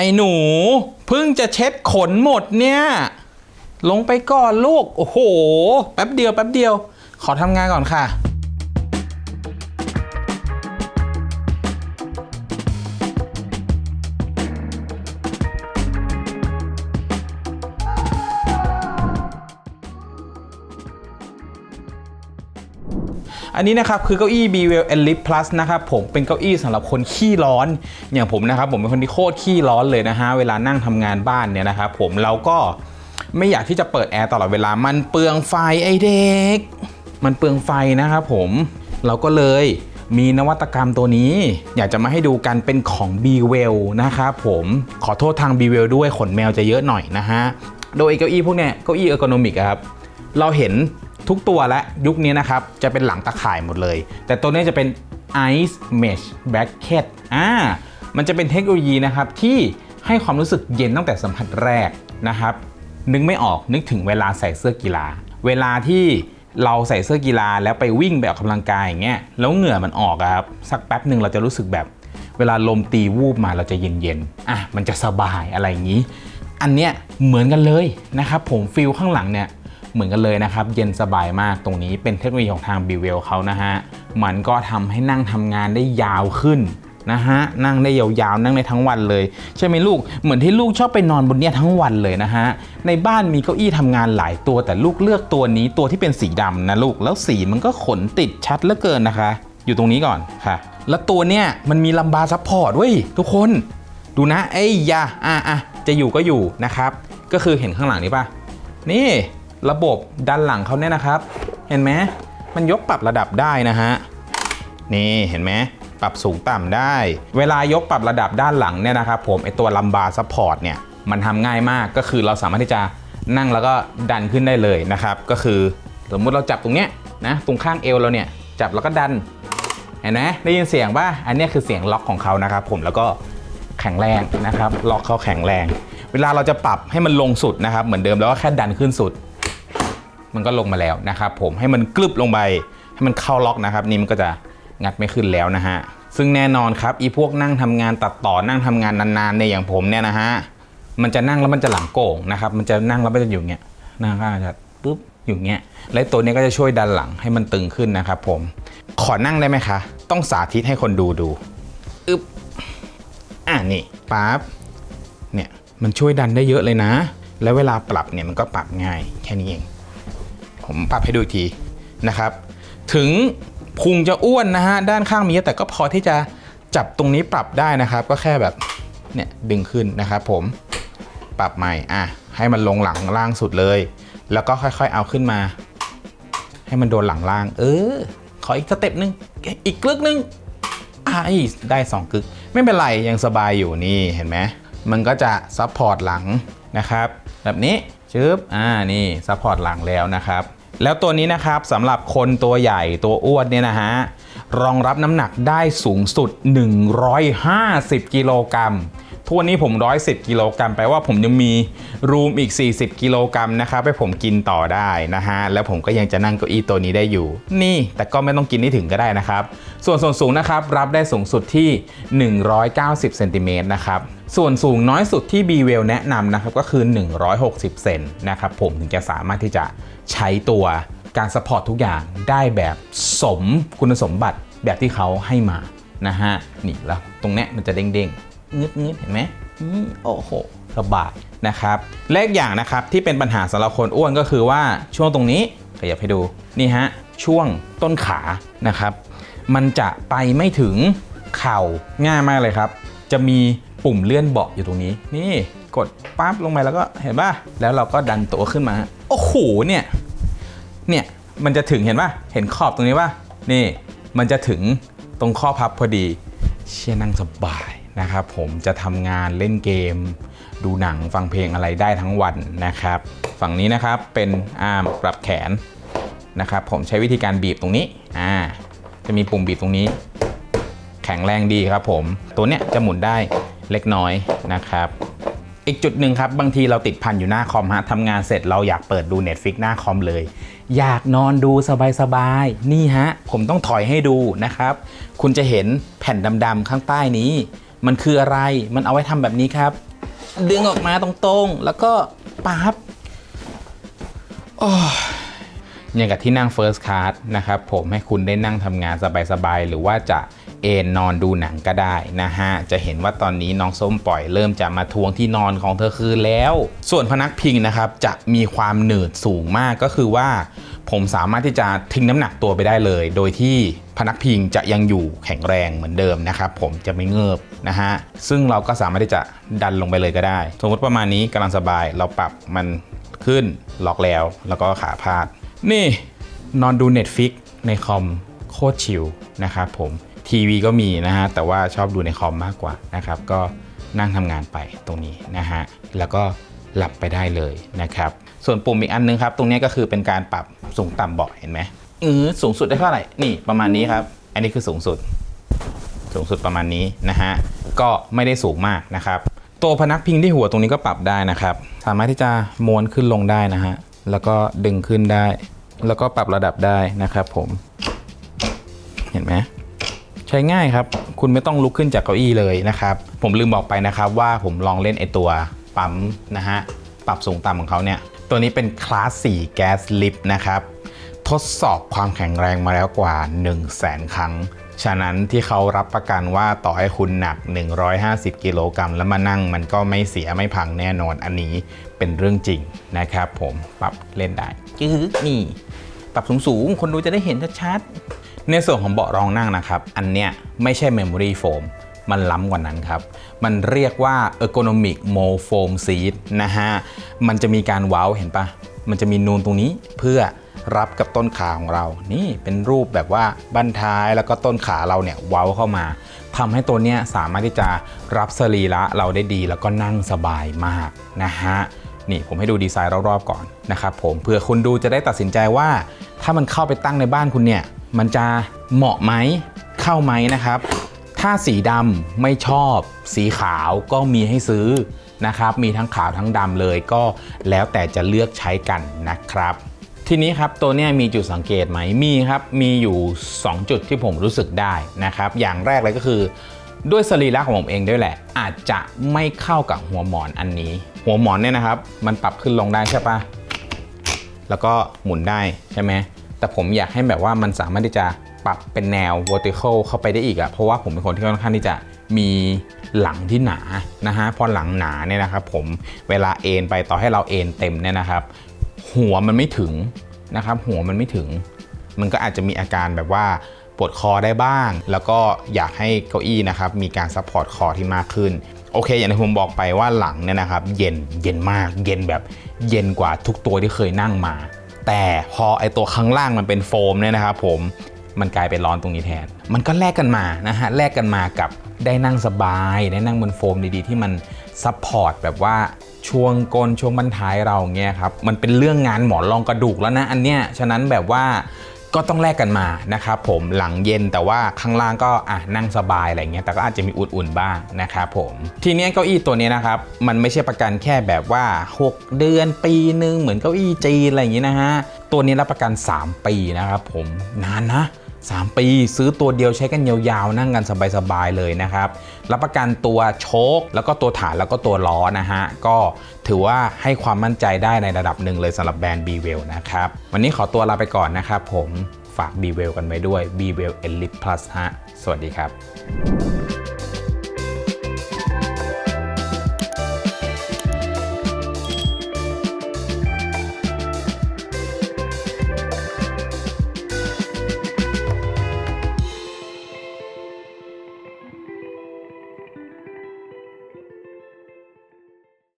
ไอ้หนูเพิ่งจะเช็ดขนหมดเนี่ย ลงไปก่อนลูก โอ้โห แป๊บเดียวแป๊บเดียว ขอทำงานก่อนค่ะ อันนี้นะครับคือเก้าอี้ b w e l Elite Plus นะครับผมเป็นเก้าอี้สำหรับคนขี้ร้อน อย่างผมนะครับผมเป็นคนที่โคตรขี้ร้อนเลยนะฮะเวลานั่งทำงานบ้านเนี่ยนะครับผมเราก็ไม่อยากที่จะเปิดแอร์ตลอดเวลามันเปลืองไฟไอเด็ก มันเปลืองไฟนะครับผมเราก็เลยมีนวัตกรรมตัวนี้ อยากจะมาให้ดูกันเป็นของ b w e l นะครับผมขอโทษทาง b w e l ด้วยขนแมวจะเยอะหน่อยนะฮะโดยเก้าอี้พวกเนี้ยเก้าอี้เออร์โกนอมิกครับเราเห็น ทุกตัวและยุคนี้นะครับ จะเป็นหลังตะข่ายหมดเลย แต่ตัวนี้จะเป็น Ice Mesh Bracket อ่ามันจะเป็นเทคโนโลยีนะครับ ที่ให้ความรู้สึกเย็นตั้งแต่สัมผัสแรกนะครับ นึกไม่ออกนึกถึงเวลาใส่เสื้อกีฬา เวลาที่เราใส่เสื้อกีฬาแล้วไปวิ่งแบบกกำลังกายอย่างเงี้ยแล้วเหงื่อมันออกครับสักแป๊บหนึ่งเราจะรู้สึกแบบ เวลาลมตีวูบมาเราจะเย็นๆอะมันจะสบายอะไรอย่างนี้ อันเนี้ยเหมือนกันเลยนะครับผมฟิลข้างหลังเนี่ย เหมือนกันเลยนะครับ เย็นสบายมากตรงนี้เป็นเทคโนโลยีของทาง b ีเวลเขานะฮะ มันก็ทำให้นั่งทำงานได้ยาวขึ้นนะฮะ นั่งได้ยาวๆ นั่งได้ทั้งวันเลย ใช่ไหมลูก เหมือนที่ลูกชอบไปนอนบนเนี้ยทั้งวันเลยนะฮะ ในบ้านมีเก้าอี้ทำงานหลายตัวแต่ลูกเลือกตัวนี้ตัวที่เป็นสีดำนะลูก แล้วสีมันก็ขนติดชัดเหลือเกินนะคะ อยู่ตรงนี้ก่อนค่ะ แล้วตัวเนี้ยมันมีลัมบาซัพพอร์ตเว้ยทุกคน ดูนะ เอ้ยยาอะอะจะอยู่ก็อยู่นะครับ ก็คือเห็นข้างหลังนี้ป่ะนี่ ระบบด้านหลังเขาเนี่ยนะครับ เห็นไหมมันยกปรับระดับได้นะฮะนี่เห็นไหมปรับสูงต่ำได้ เวลายกปรับระดับด้านหลังเนี่ยนะครับผมไอตัวลัมบาร์ซัพพอร์ตเนี่ยมันทำง่ายมากก็คือเราสามารถที่จะนั่งแล้วก็ดันขึ้นได้เลยนะครับ ก็คือสมมุติเราจับตรงเนี้ยนะตรงข้างเอวเราเนี่ยจับแล้วก็ดันเห็นไหมได้ยินเสียงป่ะอันเนี้ยคือเสียงล็อกของเขานะครับ ผมแล้วก็แข็งแรงนะครับ ล็อกเขาแข็งแรง เวลาเราจะปรับให้มันลงสุดนะครับ เหมือนเดิมแล้วก็แค่ดันขึ้นสุด มันก็ลงมาแล้วนะครับผมให้มันกลึบลงไปให้มันเข้าล็อกนะครับ นี่มันก็จะงัดไม่ขึ้นแล้วนะฮะซึ่งแน่นอนครับอีพวกนั่งทำงานตัดต่อนั่งทำงานนานๆเนี่ยอย่างผมเนี่ยนะฮะมันจะนั่งแล้วมันจะหลังโก่งนะครับมันจะนั่งแล้วมันจะอยู่เงี้ยนั่งก็จะปุ๊บอยู่เงี้ยและตัวนี้ก็จะช่วยดันหลังให้มันตึงขึ้นนะครับผมขอนั่งได้ไหมคะ ต้องสาธิตให้คนดูดูอึบอ่านี่ปั๊บเนี่ยมันช่วยดันได้เยอะเลยนะ แล้วเวลาปรับเนี่ยมันก็ปรับง่ายแค่นี้เอง ผมปรับให้ดูอีกทีนะครับ ถึงพุงจะอ้วนนะฮะด้านข้างมีแต่ก็พอที่จะจับตรงนี้ปรับได้นะครับ ก็แค่แบบเนี่ยดึงขึ้นนะครับผมปรับใหม่อะให้มันลงหลังล่างสุดเลย แล้วก็ค่อยๆเอาขึ้นมา ให้มันโดนหลังล่าง เออ ขออีกสเต็ปหนึ่งอีกกลึกหนึงอ่าได้2กึก ไม่เป็นไรยังสบายอยู่นี่เห็นไหมมันก็จะซัพพอร์ตหลังนะครับ แบบนี้ชึบอ่านี่ซัพพอร์ตหลังแล้วนะครับ แล้วตัวนี้นะครับสำหรับคนตัวใหญ่ตัวอ้วนเนี่ยนะฮะรองรับน้ำหนักได้สูงสุด 150 กิโลกรัม ทุกวันนี้ผม 110 กิโลกรัมแปลว่าผมยังมีรูมอีก 40 กิโลกรัมนะครับให้ผมกินต่อได้นะฮะ แล้วผมก็ยังจะนั่งเก้าอี้ตัวนี้ได้อยู่ นี่แต่ก็ไม่ต้องกินให้ถึงก็ได้นะครับ ส่วนส่วนสูงนะครับ รับได้สูงสุดที่ 190เซนติเมตรนะครับส่วนสูงน้อยสุดที่ b w e l แนะนำนะครับก็คือ 160 เซนนะครับผมถึงจะสามารถที่จะใช้ตัวการสปอร์ตทุกอย่างได้แบบสมคุณสมบัติแบบที่เขาให้มานะฮะนี่แล้วตรงเนี้ยมันจะเด้งๆ งึดงึดๆเห็นไหมอืมโอ้โหสบายนะครับเลขอย่างนะครับที่เป็นปัญหาสำหรับคนอ้วนก็คือว่าช่วงตรงนี้ขยับให้ดูนี่ฮะช่วงต้นขานะครับ มันจะไปไม่ถึงเข่าง่ายมากเลยครับ จะมีปุ่มเลื่อนเบาะอยู่ตรงนี้ นี่กดปั๊บลงไปแล้วก็เห็นป่ะแล้วเราก็ดันตัวขึ้นมาโอ้โหเนี่ยเนี่ยมันจะถึงเห็นป่ะเห็นขอบตรงนี้ป่ะนี่มันจะถึงตรงข้อพับพอดี เชี่ยนั่งสบาย นะครับผมจะทำงานเล่นเกม ดูหนังฟังเพลงอะไรได้ทั้งวันนะครับ ฝั่งนี้นะครับเป็นอาร์มปรับแขนนะครับ ผมใช้วิธีการบีบตรงนี้อ่าจะมีปุ่มบีบตรงนี้ แข็งแรงดีครับผม ตัวเนี้ยจะหมุนได้เล็กน้อยนะครับอีกจุดหนึ่งครับ บางทีเราติดพันอยู่หน้าคอมฮะทำงานเสร็จเราอยากเปิดดู Netflix หน้าคอมเลย อยากนอนดูสบายๆ นี่ฮะ ผมต้องถอยให้ดูนะครับ คุณจะเห็นแผ่นดำๆข้างใต้นี้ มันคืออะไร มันเอาไว้ทำแบบนี้ครับ ดึงออกมาตรงๆ แล้วก็ปั๊บโอ้ยอย่างกับที่นั่ง First Class นะครับผมให้คุณได้นั่งทำงานสบายๆ หรือว่าจะเอนนอนดูหนังก็ได้นะฮะ จะเห็นว่าตอนนี้น้องส้มปล่อยเริ่มจะมาทวงที่นอนของเธอคืนแล้ว ส่วนพนักพิงนะครับ จะมีความหนืดสูงมากก็คือว่า ผมสามารถที่จะทิ้งน้ำหนักตัวไปได้เลย โดยที่พนักพิงจะยังอยู่แข็งแรงเหมือนเดิมนะครับผมจะไม่เงิบนะฮะซึ่งเราก็สามารถที่จะดันลงไปเลยก็ได้ สมมติประมาณนี้กำลังสบายเราปรับมันขึ้นล็อกแล้วแล้วก็ขาพาด นี่นอนดู Netflix ในคอมโคตรชิลนะครับผมทีวีก็มีนะฮะแต่ว่าชอบดูในคอมมากกว่านะครับก็นั่งทำงานไปตรงนี้นะฮะแล้วก็หลับไปได้เลยนะครับ ส่วนปุ่มอีกอันนึงครับ ตรงนี้ก็คือเป็นการปรับ สูงต่ำเบาะเห็นไหมเออสูงสุดได้เท่าไหร่นี่ประมาณนี้ครับ อันนี้คือสูงสุด สูงสุดประมาณนี้นะฮะก็ไม่ได้สูงมากนะครับตัวพนักพิงที่หัวตรงนี้ก็ปรับได้นะครับ สามารถที่จะม้วนขึ้นลงได้นะฮะแล้วก็ดึงขึ้นได้ แล้วก็ปรับระดับได้นะครับ ผมเห็นไหมใช้ง่ายครับ คุณไม่ต้องลุกขึ้นจากเก้าอี้เลยนะครับ ผมลืมบอกไปนะครับว่าผมลองเล่นไอตัวปั๊มนะฮะปรับสูงต่ำของเขาเนี่ย ตัวนี้เป็นคลาส 4 แก๊สลิฟต์นะครับ ทดสอบความแข็งแรงมาแล้วกว่า 1 0 0 0 0แสนครั้ง ฉะนั้นที่เขารับประกันว่าต่อให้คุณหนัก 150 กิโลกรัมแล้วมานั่งมันก็ไม่เสียไม่พังแน่นอนอันนี้เป็นเรื่องจริงนะครับผมปรับเล่นได้คือนี่ปรับสูงๆ คนดูจะได้เห็นชัดๆ ในส่วนของเบาะรองนั่งนะครับ อันเนี้ยไม่ใช่ Memory Foam มั มันล้ำกว่านั้นครับ มันเรียกว่า Ergonomic Mo Foam Seat นะฮะ มันจะมีการเว้าเห็นปะ มันจะมีนูนตรงนี้เพื่อรับกับต้นขาของเรา นี่เป็นรูปแบบว่าบั้นท้ายแล้วก็ต้นขาเราเนี่ยเว้าเข้ามาทำให้ตัวเนี้ยสามารถที่จะรับสรีระเราได้ดีแล้วก็นั่งสบายมากนะฮะ นี่ผมให้ดูดีไซน์รอบๆก่อนนะครับผมเพื่อคุณดูจะได้ตัดสินใจว่า ถ้ามันเข้าไปตั้งในบ้านคุณเนี่ย มันจะเหมาะไหมเข้าไหมนะครับ ถ้าสีดำไม่ชอบสีขาวก็มีให้ซื้อนะครับ มีทั้งขาวทั้งดำเลยก็แล้วแต่จะเลือกใช้กันนะครับ ทีนี้ครับตัวนี้มีจุดสังเกตไหมมีครับ มีอยู่ 2 จุดที่ผมรู้สึกได้นะครับ อย่างแรกเลยก็คือ ด้วยสรีระของผมเองด้วยแหละ อาจจะไม่เข้ากับหัวหมอนอันนี้ หัวหมอนเนี่ยนะครับ มันปรับขึ้นลงได้ใช่ปะแล้วก็หมุนได้ใช่ไหมแต่ผมอยากให้แบบว่ามันสามารถที่จะ ปรับเป็นแนว vertical เข้าไปได้อีกอะเพราะว่าผมเป็นคนที่ค่อนข้างที่จะมีหลังที่หนานะฮะพอหลังหนาเนี่ยนะครับผมเวลาเอนไปต่อให้เราเอนเต็มเนี่ยนะครับ หัวมันไม่ถึงนะครับ หัวมันไม่ถึง มันก็อาจจะมีอาการแบบว่าปวดคอได้บ้าง แล้วก็อยากให้เก้าอี้นะครับมีการซัพพอร์ตคอที่มากขึ้นโอเค อย่างที่ผมบอกไปว่าหลังเนี่ยนะครับ เย็นเย็นมากเย็นแบบเย็นกว่าทุกตัวที่เคยนั่งมา แต่พอไอตัวข้างล่างมันเป็นโฟมเนี่ยนะครับผม มันกลายเป็นร้อนตรงนี้แทน มันก็แลกกันมานะฮะแลกกันมากับได้นั่งสบายได้นั่งบนโฟมดีๆ ที่มันซัพพอร์ตแบบว่าช่วงก้นช่วงบั้นท้ายเราเงี้ยครับมันเป็นเรื่องงานหมอนรองกระดูกแล้วนะอันเนี้ยฉะนั้นแบบว่าก็ต้องแลกกันมานะครับผมหลังเย็นแต่ว่าข้างล่างก็อะนั่งสบายอะไรเงี้ยแต่ก็อาจจะมีอุ่นๆบ้างนะครับผมทีนี้เก้าอี้ตัวนี้นะครับมันไม่ใช่ประกันแค่แบบว่า 6 เดือนปีหนึ่งเหมือนเก้าอี้จีนอะไรอย่างงี้นะฮะตัวนี้รับประกัน 3 ปีนะครับผมนานนะ 3 ปีซื้อตัวเดียวใช้กันยาวๆ นั่งกันสบายๆ เลยนะครับ รับประกันตัวโชค แล้วก็ตัวฐานแล้วก็ตัวล้อนะฮะ ก็ถือว่าให้ความมั่นใจได้ในระดับหนึ่งเลยสำหรับแบรนด์ b w e l l นะครับ วันนี้ขอตัวลาไปก่อนนะครับผมฝาก b w e l l กันไว้ด้วย b w e l l Elite Plus ฮะ สวัสดีครับ